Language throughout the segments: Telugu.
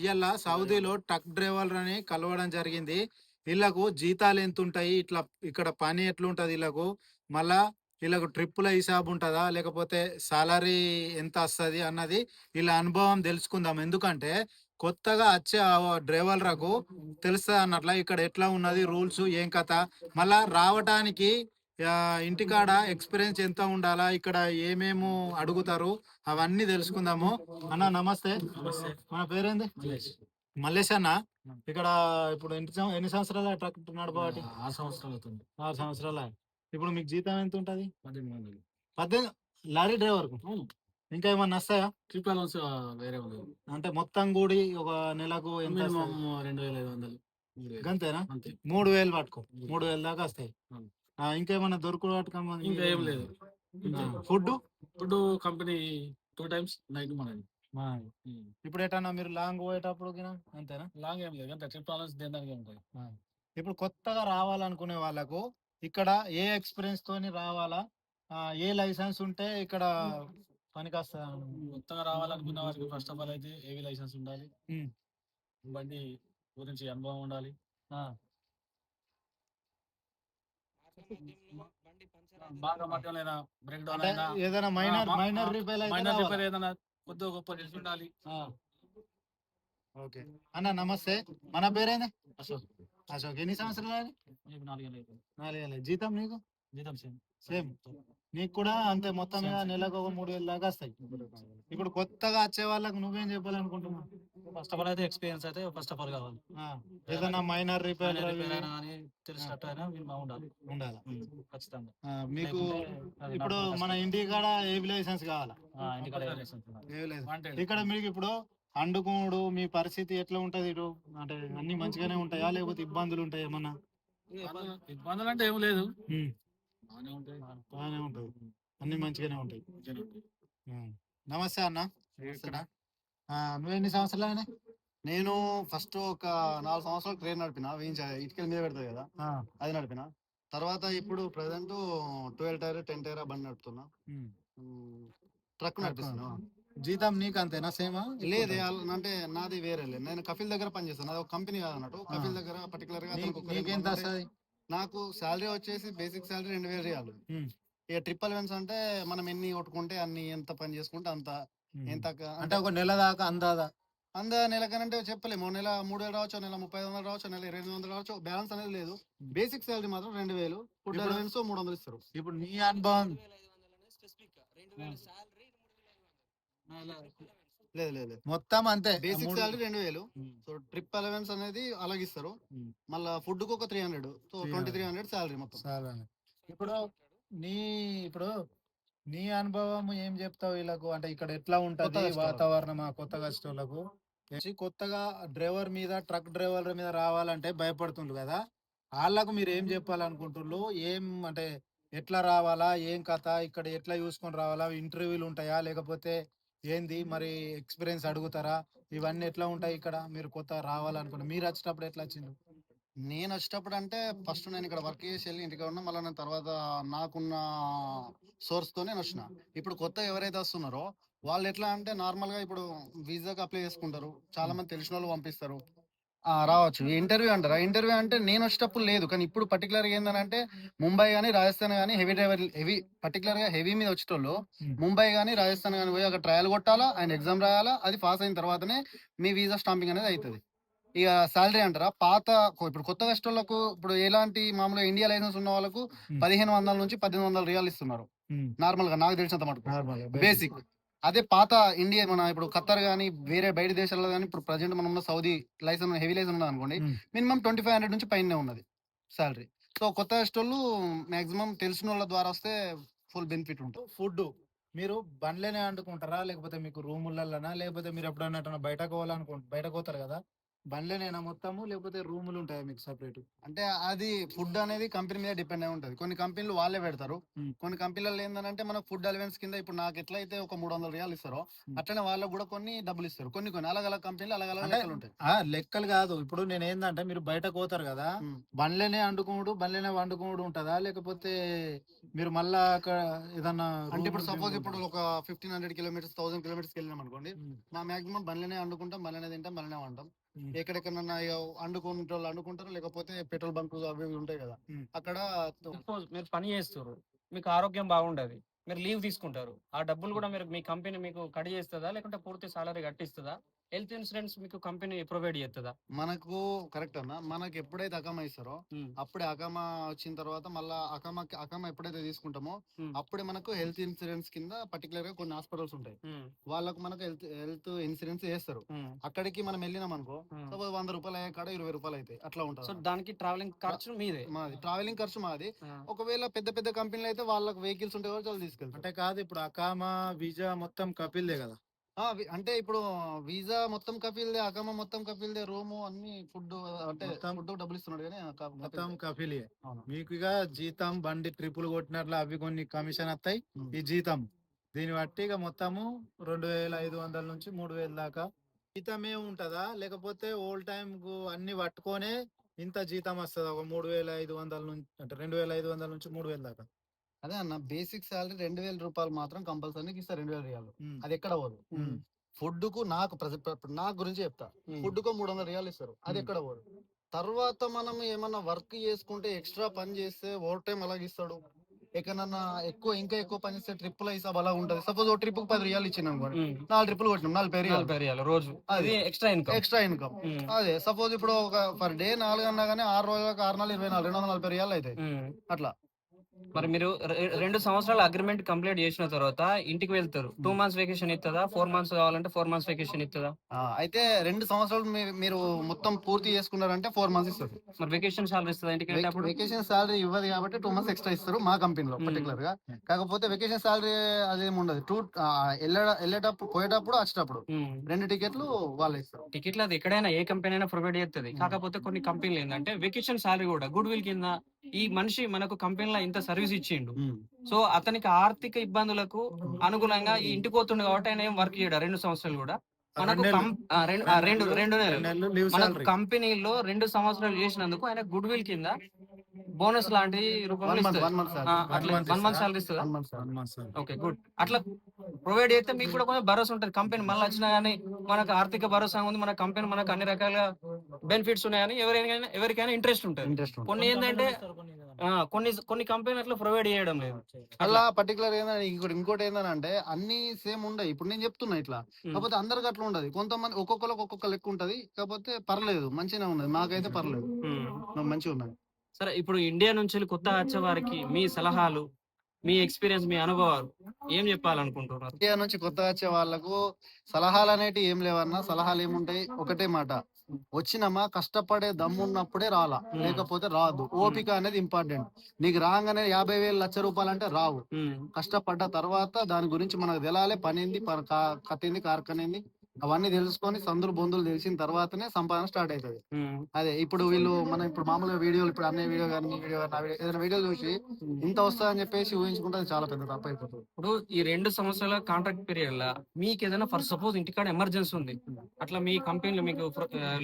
ఇవాళ సౌదీలో ట్రక్ డ్రైవర్ అని కలవడం జరిగింది. వీళ్ళకు జీతాలు ఎంత ఉంటాయి ఇట్లా ఇక్కడ పని ఎట్లుంటది వీళ్ళకు మళ్ళా వీళ్ళకు ట్రిప్పుల హిసాబు ఉంటుందా? లేకపోతే సాలరీ ఎంత వస్తుంది అన్నది వీళ్ళ అనుభవం తెలుసుకుందాం. ఎందుకంటే కొత్తగా వచ్చే డ్రైవర్లకు తెలుస్తుంది అన్నట్ల ఇక్కడ ఎట్లా ఉన్నది రూల్స్ ఏం కథ? మళ్ళా రావటానికి ఇంటికాడ ఎక్స్పీరియన్స్ ఎంత ఉండాలా ఇక్కడ ఏమేమో అడుగుతారు అవన్నీ తెలుసుకుందాము. అన్న నమస్తే. మన పేరేంది? మల్లేష్. అన్న? ఇక్కడ ఇప్పుడు ఎన్ని ఎన్ని సంవత్సరాల ట్రక్ నడపబట్టి ఆరు సంవత్సరాలు అవుతుంది. ఆరు సంవత్సరాల? ఇప్పుడు మీకు జీతం ఎంత ఉంటది? పద్దెనిమిది లారీ డ్రైవర్ ఇంకా ఏమన్నా వస్తాయా? ట్రిప్ అలౌన్స్ వేరే ఉంది. అంటే మొత్తం కూడి ఒక నెలకు ఎంత? రెండు వేల ఐదు వందలు. మూడు వేలు. గంతేనా? అంతే. మూడు వేలు పట్టుకో. మూడు వేలు దాకా వస్తాయి. దొరుకుడు పట్టుకోమా ఇంకా ఏం లేదు. Food? Food company two times night మనది. ఇప్పుడు ఎటన్నా మీరు లాంగ్ పోయేటప్పుడు అంతేనా? లాంగ్ ఏం లేదు. అంతే ట్రిప్ అలౌన్స్ దేనికి ఉంటాయి ఇప్పుడు కొత్తగా రావాలనుకునే వాళ్ళకు ఇక్కడ ఏ ఎక్స్పీరియన్స్ తోని రావాలా? ఏ లైసెన్స్ ఉంటే ఇక్కడ పనికి వస్తా కొత్తగా రావాలనుకున్న వారికి ఫస్ట్ ఆఫ్ ఆల్ అయితే ఏవి లైసెన్స్ ఉండాలి. బండి గురించి అనుభవం ఉండాలి. బాగా మధ్యలో అయినా బ్రేక్ డౌన్ అంటే అయినా ఏదైనా minor minor repair minor repair ఏదైనా కొద్దిగా గొప్ప తెలిసి ఉండాలి. ఓకే. అన్న నమస్తే. మన పేరేంది? అశోక్. అశోక్. ఎన్ని సంవత్సరాలు. నాలుగేళ్ళ. జీతం నీకు? జీతం సేమ్. సేమ్. నీకు కూడా అంతే మొత్తం మీద నెలకు ఒక మూడు వేలు దాకా వస్తాయి. ఇప్పుడు కొత్తగా వచ్చే వాళ్ళకి నువ్వేం చెప్పాలనుకుంటున్నావు? ఫస్ట్ ఆఫ్ ఆల్ అయితే ఎక్స్పీరియన్స్ అయితే ఫస్ట్ ఆఫ్ ఆల్ కావాలి. ఏదైనా మైనర్ రిపేర్ తెలిసినట్టు అయినా ఉండాలి. ఉండాలి. ఖచ్చితంగా. మీకు ఇప్పుడు మన ఇంటి కాడ ఏవి లైసెన్స్ కావాలా. ఇక్కడ మీకు ఇప్పుడు అండుకుడు మీ పరిస్థితి ఎట్లా ఉంటది ఇటు? అంటే అన్ని మంచిగానే ఉంటాయా? లేకపోతే ఇబ్బందులు ఉంటాయా ఏమన్నా? ఇబ్బందులు- అంటే ఏం లేదు. బాగానే ఉంటాయి. అన్ని మంచిగానే ఉంటాయి. నమస్తే అన్న. ఇక్కడ ఆ, నువ్వు ఎన్ని సంవత్సరాలు అయినా? నేను ఫస్ట్ ఒక నాలుగు సంవత్సరాలు ట్రైన్ నడిపిన. వేయించ ఇటుకల మీద పెడతాయి కదా. అది నడిపిన. తర్వాత ఇప్పుడు present twelve tyre ten tyre బండి నడుపుతున్నా. ట్రక్ నడిపిస్తున్నా. జీతం నీకు అంతేనా సేమా లేదు అంటే నాది వేరే లేదు నేను కపిల్ దగ్గర పనిచేస్తాను నాది ఒక కంపెనీ కాదన్నట్టు. కపిల్ దగ్గర పర్టికులర్గా నాకు శాలరీ వచ్చేసి బేసిక్ శాలరీ రెండు వేలు రియాలు. ఇక ట్రిపుల్ వెన్స్ అంటే మనం ఎన్ని కొట్టుకుంటే అన్ని ఎంత పని చేసుకుంటే అంత. ఎంత అంటే ఒక నెల దాకా అందాదా? అంద నెలకనంటే చెప్పలేము. ఓ నెల మూడు వేలు రావచ్చు నెల ముప్పై వందలు రావచ్చు నెల ఇరవై ఎనిమిది వందలు రావచ్చు బ్యాలెన్స్ అనేది లేదు. బేసిక్ శాలరీ మాత్రం రెండు వేలు ఫుడ్ అలవెన్స్ మూడు వందలు ఇస్తారు. ఇప్పుడు నీ అనుభవం. లేదు లేదు మొత్తం అంతే. బేసిక్ శాలరీ రెండు వేలు. సో ట్రిప్ అలవెన్స్ అనేది అలాగే ఇస్తారు ఉమ్. మళ్ళా ఫుడ్కు ఒక three hundred. So 300. Twenty three hundred. Salary మొత్తం. చాలా ఇప్పుడు నీ ఇప్పుడు నీ అనుభవం ఏం చెప్తావు వీళ్ళకు? అంటే ఇక్కడ ఎట్లా ఉంటది. వాతావరణం ఆ కొత్త వచ్చి కొత్తగా డ్రైవర్ మీద ట్రక్ డ్రైవర్ మీద రావాలంటే భయపడుతుండ్రు కదా? వాళ్ళకు మీరు ఏం చెప్పాలనుకుంటున్నారు ఏం అంటే ఎట్లా రావాలా? ఏం కథ? ఇక్కడ ఎట్లా చూసుకొని రావాలా? ఇంటర్వ్యూలు ఉంటాయా? లేకపోతే ఏంది? మరి ఎక్స్పీరియన్స్ అడుగుతారా? ఇవన్నీ ఎట్లా ఉంటాయి ఇక్కడ? మీరు కొత్త రావాలనుకుంటే. మీరు వచ్చేటప్పుడు ఎట్లా వచ్చిండు నేను వచ్చేటప్పుడు అంటే ఫస్ట్ నేను ఇక్కడ వర్క్ చేసి వెళ్ళి ఇంటికి ఉన్నా. మళ్ళీ నేను తర్వాత నాకున్న సోర్స్తో నేను వచ్చిన. ఇప్పుడు కొత్త ఎవరైతే వస్తున్నారో వాళ్ళు ఎట్లా అంటే నార్మల్గా ఇప్పుడు వీసాకి అప్లై చేసుకుంటారు. చాలా మంది తెలిసిన వాళ్ళు పంపిస్తారు. ఆ, రావచ్చు. ఇంటర్వ్యూ అంటారా? ఇంటర్వ్యూ అంటే నేను వచ్చేటప్పుడు లేదు. కానీ ఇప్పుడు పర్టికులర్గా ఏంటంటే ముంబై కానీ రాజస్థాన్ కానీ హెవీ డ్రైవర్ హెవీ పర్టికులర్గా హెవీ మీద వచ్చేటోళ్ళు. ముంబై కానీ రాజస్థాన్ కానీ పోయి అక్కడ ట్రయల్ కొట్టాలా? ఆయన ఎగ్జామ్ రాయాలా? అది పాస్ అయిన తర్వాతనే మీ వీసా స్టాంపింగ్ అనేది అవుతుంది ఇక శాలరీ అంటారా? పాత ఇప్పుడు కొత్త కష్టోళ్ళకు ఇప్పుడు ఎలాంటి మామూలుగా ఇండియా లైసెన్స్ ఉన్న వాళ్ళకు. పదిహేను వందల నుంచి పద్దెనిమిది వందల రియాలు ఇస్తున్నారు. నార్మల్గా నాకు తెలిసినంత మటుకు. బేసిక్ అదే పాత ఇండియా మన ఇప్పుడు ఖత్తర్ కానీ వేరే బయట దేశాల్లో కానీ ఇప్పుడు ప్రజెంట్ మనం ఉన్న సౌదీ లైసెన్స్ హెవీ లైసెన్స్ ఉన్నది అనుకోండి. మినిమం ట్వంటీ ఫైవ్ హండ్రెడ్ నుంచి పైనే ఉన్నది శాలరీ సో కొత్త కష్టోళ్ళు మాక్సిమం తెలిసిన వాళ్ళ ద్వారా వస్తే ఫుల్ బెనిఫిట్ ఉంటుంది. ఫుడ్ మీరు బండ్లేనే వండుకుంటారా లేకపోతే మీకు రూములలోనా లేకపోతే మీరు ఎప్పుడైనా బయటకు పోవాలనుకుంటు బయటకు పోతారు కదా? బండ్లేనేనా మొత్తము? లేకపోతే రూములు ఉంటాయా మీకు సపరేట్? అంటే అది ఫుడ్ అనేది కంపెనీ మీద డిపెండ్ అయి ఉంటది. కొన్ని కంపెనీలు వాళ్ళే పెడతారు. కొన్ని కంపెనీలలో ఏంటంటే మనకు ఫుడ్ అలవెన్స్ కింద ఇప్పుడు నాకు ఎట్లయితే ఒక మూడు వందల రియాలు ఇస్తారో. అట్లనే వాళ్ళకు కూడా కొన్ని డబ్బులు ఇస్తారు. కొన్ని కొన్ని అలగ్ అలగ్ కంపెనీలు అలగ్ అలగ్ అంటే- లెక్కలు ఉంటాయి. ఆ లెక్కలు కాదు. ఇప్పుడు నేను ఏంటంటే మీరు బయటకు పోతారు కదా. బండ్లేనే వండుకోడు బండ్లేనే వండుకోడు ఉంటదా? లేకపోతే మీరు మళ్ళా అక్కడ ఏదన్నా అంటే ఇప్పుడు సపోజ్ ఇప్పుడు ఒక fifteen hundred kilometres thousand kilometres వెళ్ళినాం అనుకోండి మా మాక్సిమం బండ్లనే వండుకుంటాం బండ్లనే తింటాం బండ్లనే వంటాం ఉమ్. ఎక్కడెక్కడన్నా ఇక వండుకునే వాళ్ళు వండుకుంటారు లేకపోతే పెట్రోల్ బంక్ అవి ఇవి ఉంటాయి కదా. అక్కడ సపోజ్ మీరు పని చేస్తారు మీకు ఆరోగ్యం బాగుండదు. మీరు లీవ్ తీసుకుంటారు. ఆ డబ్బులు కూడా మీరు మీ కంపెనీ మీకు కట్ చేస్తుందా? లేకుంటే పూర్తి సాలరీ కట్టిస్తుందా? హెల్త్ ఇన్సూరెన్స్ మీకు కంపెనీ ప్రొవైడ్ చేస్తుందా? మనకు కరెక్ట్ అన్న. మనకి ఎప్పుడైతే అకమా ఇస్తారో అప్పుడే అకమా వచ్చిన తర్వాత మళ్ళా అకమా అకమా ఎప్పుడైతే తీసుకుంటామో Hmm. అప్పుడే మనకు హెల్త్ ఇన్సూరెన్స్ కింద పర్టికులర్గా కొన్ని హాస్పిటల్స్ ఉంటాయి. వాళ్ళకు మనకు హెల్త్ హెల్త్ ఇన్సూరెన్స్ చేస్తారు అక్కడికి మనం వెళ్ళినాం అనుకో సపోజ్ వంద రూపాయలు అయ్యే కాడ ఇరవై రూపాయలు అవుతాయి అట్లా సో ఉంటుంది దానికి ట్రావెలింగ్ ఖర్చు మీదే. మాది. ట్రావెలింగ్ ఖర్చు మాది. ఒకవేళ పెద్ద పెద్ద కంపెనీలు అయితే వాళ్ళకి వెహికల్స్ ఉంటాయి వాళ్ళు తీసుకెళ్తారు. అంటే కాదు ఇప్పుడు అకామా వీజా మొత్తం కపిల్దే కదా. ఆ, వి- అంటే ఇప్పుడు వీసా మొత్తం కపిల్దే అకమా మొత్తం కపిల్దే రూము అన్ని ఫుడ్ అంటే మొత్తం- ఫుడ్ డబ్బులు ఇస్తున్నాడు కానీ ఆ క- మొత్తం కపిల్దే. కపిలే. అవును. మీకు ఇక జీతం బండి ట్రిపుల్ కొట్టినట్లు అవి కొన్ని కమిషన్ వస్తాయి ఉమ్. ఈ జీతం. దీన్ని బట్టి ఇక మొత్తము రెండు వేల ఐదు వందల నుంచి మూడు వేల దాకా. జీతమే ఉంటదా? లేకపోతే ఓల్డ్ టైం కు అన్ని పట్టుకొనే ఇంత జీతం వస్తుందా? ఒక మూడు వేల ఐదు వందల నుంచి అంటే రెండు వేల ఐదు వందల నుంచి మూడు వేల దాకా. అదే అన్న బేసిక్ సాలరీ రెండు వేల రూపాయలు మాత్రం కంపల్సరీ ఇస్తారు రెండు వేల రియాలు. అది ఎక్కడ పోదు. ఫుడ్కు నాకు నా గురించి చెప్తా. ఫుడ్కు మూడు వందల రియాలు ఇస్తారు. అది. ఎక్కడ పోదు. తర్వాత మనం ఏమన్నా వర్క్ చేసుకుంటే ఎక్స్ట్రా పని చేస్తే ఓవర్ టైం అలాగ ఇస్తాడు. ఎక్కడన్నా ఎక్కువ ఇంకా ఎక్కువ పని చేస్తే ట్రిప్పుల హిసాబ్ అలా ఉంటది. సపోజ్ ఓ ట్రిప్ పది రియాలు ఇచ్చినాం అనుకోండి. నాలుగు ట్రిప్పులు కొట్టినాం నలభై రియాలు. నలభై రియాలు రోజు. అది అది ఎక్స్ట్రా ఇన్కమ్. Extra income. అదే సపోజ్ ఇప్పుడు ఒక పర్ డే నాలుగు అన్నా కానీ ఆరు రోజులకు ఆరు నాలుగు ఇరవై నాలుగు రెండు వందల నలభై రియాలు అవుతాయి అట్లా. మరి మీరు రెండు సంవత్సరాల అగ్రిమెంట్ కంప్లీట్ చేసిన తర్వాత ఇంటికి వెళ్తారు. టూ మంత్స్ వెకేషన్ ఇస్తుందా ఫోర్ మంత్స్ కావాలంటే ఫోర్ మంత్స్ వెకేషన్ ఇస్తుందా అయితే రెండు సంవత్సరాలు మీరు మొత్తం పూర్తి చేసుకున్నారంటే ఫోర్ మంత్స్ ఇస్తారు. మరి వెకేషన్ సాలరీ ఇస్తుందా ఇంటికి వెళ్ళేటప్పుడు? వెకేషన్ సాలరీ ఇవ్వదు కాబట్టి టూ మంత్స్ ఎక్స్ట్రా ఇస్తారు మా కంపెనీలో. పర్టికులర్గా కాకపోతే వెకేషన్ సాలరీ అదేమి ఉండదు. టూ వెళ్ళేటప్పుడు పోయేటప్పుడు వచ్చేటప్పుడు. రెండు టికెట్లు వాళ్ళే ఇస్తారు. టికెట్లు అది ఎక్కడైనా ఏ కంపెనీ అయినా ప్రొవైడ్ చేస్తుంది కాకపోతే కొన్ని కంపెనీలు ఏంటంటే వెకేషన్ సాలరీ కూడా గుడ్ విల్ కింద ఈ మనిషి మనకు కంపెనీలో ఇంత సర్వీస్ ఇచ్చిండు. సో అతనికి ఆర్థిక ఇబ్బందులకు అనుగుణంగా ఈ ఇంటికి పోతుండు కాబట్టి ఆయన ఏం వర్క్ చేయడు రెండు సంవత్సరాలు కూడా. మనకు రెండు రెండు నెలలు. మనకు కంపెనీలో రెండు సంవత్సరాలు చేసినందుకు ఆయన గుడ్ విల్ కింద బోనస్ లాంటి రూపంలో అట్లా వన్ మంత్? సాలరీ ఇస్తుందా ఓకే గుడ్ అట్లా ప్రొవైడ్ చేస్తే మీకు కూడా కొంచెం భరోసా ఉంటుంది. కంపెనీ మళ్ళీ వచ్చినా కానీ మనకు ఆర్థిక భరోసా ఉంది మన కంపెనీ మనకు అన్ని రకాల బెనిఫిట్స్ ఉన్నాయని ఎవరికైనా ఎవరికైనా ఇంట్రెస్ట్ ఉంటుంది. ఇంట్రెస్ట్ కొన్ని ఏంటంటే ఆ, కొన్ని కొన్ని కంపెనీ అట్లా ప్రొవైడ్ చేయడం లేదు. అలా పర్టికులర్ ఏంటంటే ఇంకోటి ఇంకోటి ఏంటంటే అన్ని సేమ్ ఉండవు ఇప్పుడు నేను చెప్తున్నా ఇట్లా. కాకపోతే అందరికి అట్లా ఉండదు. కొంతమంది ఒక్కొక్కరికి ఒక్కొక్క లెక్క ఉంటది. కాకపోతే పర్లేదు. మంచిగా ఉన్నది. మాకైతే పర్లేదు. మంచిగా ఉన్నది. సరే ఇప్పుడు ఇండియా నుంచి కొత్త వచ్చే వారికి మీ సలహాలు? మీ ఎక్స్పీరియన్స్ మీ అనుభవాలు ఏం చెప్పాలనుకుంటున్నారు? ఇండియా నుంచి కొత్తగా వచ్చే వాళ్ళకు సలహాలు అనేటివి ఏం లేవన్నా సలహాలు ఏముంటాయి? ఒకటే మాట. వచ్చినమా కష్టపడే దమ్మున్నప్పుడే రాలా. లేకపోతే రాదు. ఓపిక అనేది ఇంపార్టెంట్. నీకు రాగానే యాభై వేలు లక్ష రూపాయలు అంటే రావు. కష్టపడ్డ తర్వాత దాని గురించి మనకు తెలాలి. పనింది ప- కా- కత్తింది కార్కనింది అవన్నీ తెలుసుకొని సందులు బొందులు తెలిసిన తర్వాతనే సంపాదన స్టార్ట్ అవుతుంది. అదే ఇప్పుడు వీళ్ళు మనం ఇప్పుడు మామూలుగా వీడియోలు ఇప్పుడు అనే వీడియో కానీ వీడియో కానీ ఏదైనా వీడియో చూసి ఇంత వస్తుందని చెప్పేసి ఊహించుకుంటే చాలా పెద్ద తప్పు అయిపోతుంది. ఇప్పుడు ఈ రెండు సంవత్సరాల కాంట్రాక్ట్ పీరియడ్ లా మీకు ఏదైనా ఫర్ సపోజ్ ఇంటికాడ ఎమర్జెన్సీ ఉంది. అట్లా మీ కంపెనీలో మీకు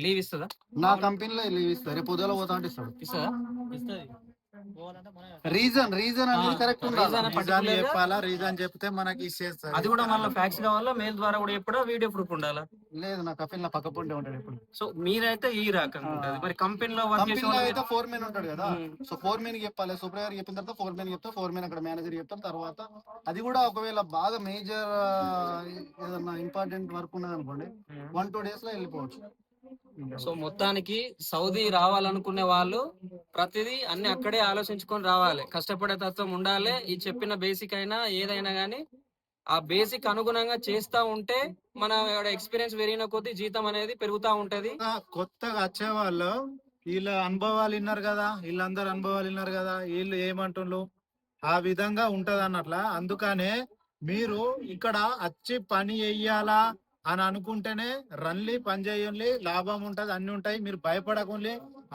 లీవ్ ఇస్తుందా? నా కంపెనీలో లీవ్ ఇస్తారు. రేపు పొద్దున పోతా అంటే ఇస్తాడు. ఇస్తుందా? ఇస్తుంది. పోవాలంటే మనమే రీజన్ రీజన్ అనేది కరెక్ట్ ఉండాలి. చెప్పాలా? రీజన్ చెప్తే మనకి ఇచ్చేస్తారు అది కూడా మళ్ళీ ఫ్యాక్స్ కావాలా? మెయిల్ ద్వారా కూడా ఎప్పుడో వీడియో ప్రూఫ్ ఉండాలా? లేదు నా కంపెనీ నా పక్క పొంటే ఉంటాడు ఇప్పుడు. సో మీరైతే ఈ రకంగా ఉంటుంది. మరి కంపెనీలో కంపెనీలో అయితే ఫోర్ మెన్ ఉంటాడు కదా. సో ఫోర్ మెన్ చెప్పాలి. సూపర్వైజర్ చెప్పిన తర్వాత ఫోర్ మెన్ చెప్తా ఫోర్ మెన్ అక్కడ మేనేజర్ చెప్తాం తర్వాత అది కూడా ఒకవేళ బాగా మేజర్ ఏదన్నా ఇంపార్టెంట్ వర్క్ ఉన్నది అనుకోండి వన్ టూ డేస్లో వెళ్ళిపోవచ్చు. సో మొత్తానికి సౌదీ రావాలనుకునే వాళ్ళు ప్రతిదీ అన్ని అక్కడే ఆలోచించుకొని రావాలి. కష్టపడే తత్వం ఉండాలి. ఈ చెప్పిన బేసిక్ అయినా ఏదైనా గానీ ఆ బేసిక్ అనుగుణంగా చేస్తా ఉంటే మన ఎక్స్పీరియన్స్ పెరిగిన కొద్దీ జీతం అనేది పెరుగుతా ఉంటది. కొత్తగా కొత్తగా వచ్చే వాళ్ళు వీళ్ళ అనుభవాలు విన్నారు కదా వీళ్ళందరూ అనుభవాలు విన్నారు కదా వీళ్ళు ఏమంటుండ్రు? ఆ విధంగా ఉంటది అన్నట్ల అందుకనే మీరు ఇక్కడ వచ్చి పని చెయ్యాలా? అని అనుకుంటేనే రన్లీ పనిచేయండి లాభం ఉంటది అన్ని ఉంటాయి. మీరు భయపడకుండి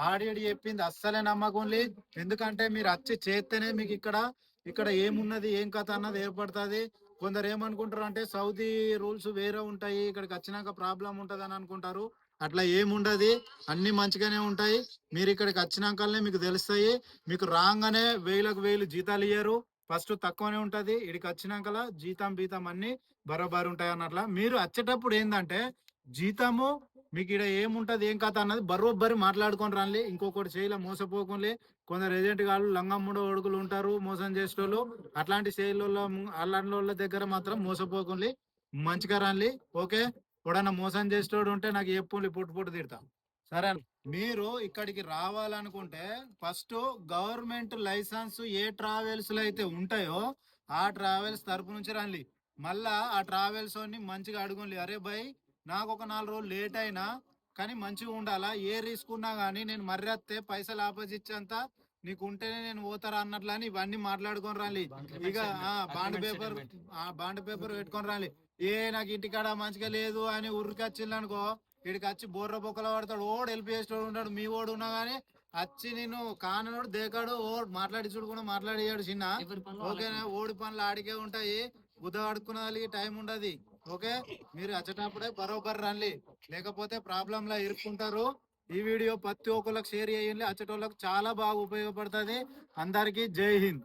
ఆడియడి చెప్పింది అస్సలే నమ్మకంలే. ఎందుకంటే మీరు వచ్చి చేస్తేనే మీకు ఇక్కడ ఇక్కడ ఏమున్నది ఏం కథ అన్నది ఏర్పడుతుంది. కొందరు ఏమనుకుంటారు అంటే సౌదీ రూల్స్ వేరే ఉంటాయి ఇక్కడికి వచ్చినాక ప్రాబ్లం ఉంటుంది అని అనుకుంటారు. అట్లా ఏముండదు అన్ని మంచిగానే ఉంటాయి. మీరు ఇక్కడికి వచ్చినాకనే మీకు తెలుస్తాయి. మీకు రాగానే వేలకు వేలు జీతాలు ఇయ్యరు. ఫస్ట్ తక్కువనే ఉంటది. ఇక్కడికి వచ్చినాకలా జీతం బీతం అన్ని బరోబర్ ఉంటాయి అన్నట్ల. మీరు వచ్చేటప్పుడు ఏంటంటే జీతము మీకు ఇక్కడ ఏముంటది ఏం కథ అన్నది బరోబ్బరి మాట్లాడుకొని రండి ఇంకొకటి చేయలే మోసపోకుండా కొందరు ఏజెంట్ కాళ్ళు లంగమ్ముడు ఒడుకులు ఉంటారు మోసం చేసేటోళ్ళు. అట్లాంటి సేల్లో అలాంటి వాళ్ళ దగ్గర మాత్రం మోసపోకుండా మంచిగా రండి ఓకే? ఎవడన్నా మోసం చేసేటోడు ఉంటే నాకు ఎప్పుడు పుట్టు పుట్టు తిడతా. సరే మీరు ఇక్కడికి రావాలనుకుంటే ఫస్ట్ గవర్నమెంట్ లైసెన్స్ ఏ ట్రావెల్స్లో అయితే ఉంటాయో ఆ ట్రావెల్స్ తరపు నుంచి రండి మళ్ళా ఆ ట్రావెల్స్ మంచిగా అడుగుండి అరే భయ్ నాకు ఒక నాలుగు రోజులు లేట్ అయినా కానీ మంచిగా ఉండాలా? ఏ రిస్క్ ఉన్నా గానీ నేను మర్రెత్తే పైసలు ఆపోజిచ్చంతా నీకు ఉంటేనే నేను పోతారా అన్నట్లు అని ఇవన్నీ మాట్లాడుకొని రాలి ఇక ఆ బాండ్ పేపర్ ఆ బాండ్ పేపర్ పెట్టుకొని రాలి ఏ నాకు ఇంటికాడ మంచిగా లేదు అని ఉరికి వచ్చింది అనుకో ఇక్కడికి వచ్చి బోర్ర బొక్కల పడతాడు ఓడు చేసేవాడు ఉంటాడు మీ ఓడు ఉన్నా గానీ వచ్చి నేను కానోడు దేకాడు ఓ మాట్లాడి చూడకుండా మాట్లాడియాడు చిన్న. ఓకేనా? ఓడి పనులు ఆడికే ఉంటాయి. బుద్ధ ఆడుకునాలి టైం ఉండదు. ఓకే? మీరు వచ్చేటప్పుడే బరోబర్ రండి. లేకపోతే ప్రాబ్లం లా ఇరుక్కుంటారు. ఈ వీడియో ప్రతి ఒక్కరికి షేర్ చేయండి. వచ్చేటోళ్ళకి చాలా బాగా ఉపయోగపడుతుంది. అందరికీ జై హింద్.